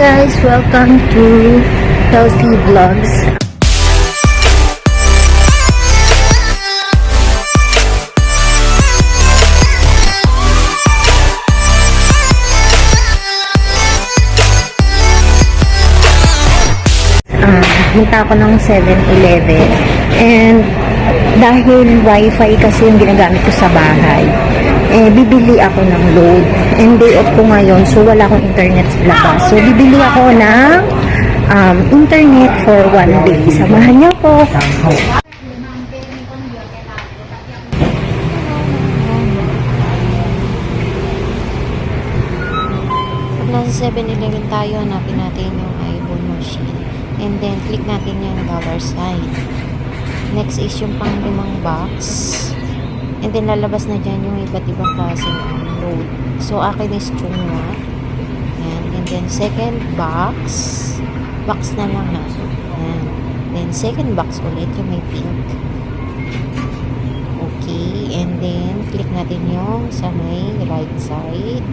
guys, welcome to Healthy Vlogs. Ah, punta ako ng 7-Eleven and dahil wifi kasi yung ginagamit ko sa bahay eh bibili ako ng load and day off ko ngayon so wala akong internet sa labas so bibili ako ng um, internet for one day samahan niyo po nasa 7-Eleven tayo, hanapin natin yung eyeball machine. And then, click natin yung dollar sign. Next is yung pang limang box. And then, lalabas na dyan yung iba't ibang klaseng um, load. So, akin is Chungwa. Yan. And then, second box. Box na lang ha. Yan. Then, second box ulit yung may pink. Okay. And then, click natin yung sa may right side.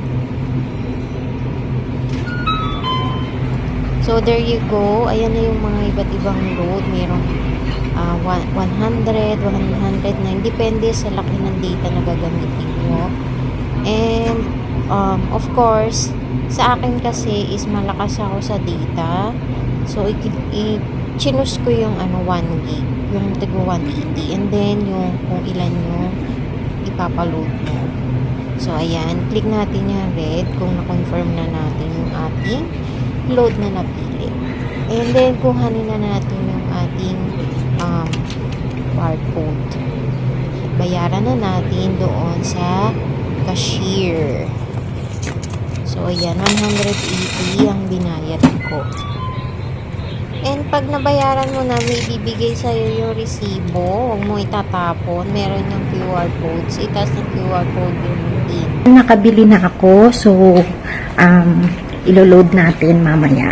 So, there you go. Ayan na yung mga iba't ibang load. Merong one- 100, 109. Depende sa laki ng data na gagamitin nyo. And, um, of course, sa akin kasi is malakas ako sa data. So, i- i- chinus ko yung ano, 1 gig. Yung tigo 180. And then, yung kung ilan yung ipapaload mo. So, ayan. Click natin yung red kung na-confirm na natin yung ating load na napili. And then, kuhanin na natin yung ating um, barcode. Bayaran na natin doon sa cashier. So, ayan, 180 ang binayad ko. And pag nabayaran mo na, may bibigay sa'yo yung resibo. Huwag mo itatapon. Meron yung QR codes. Itas ng QR code yung pin. nakabili na ako so um, ilo-load natin mamaya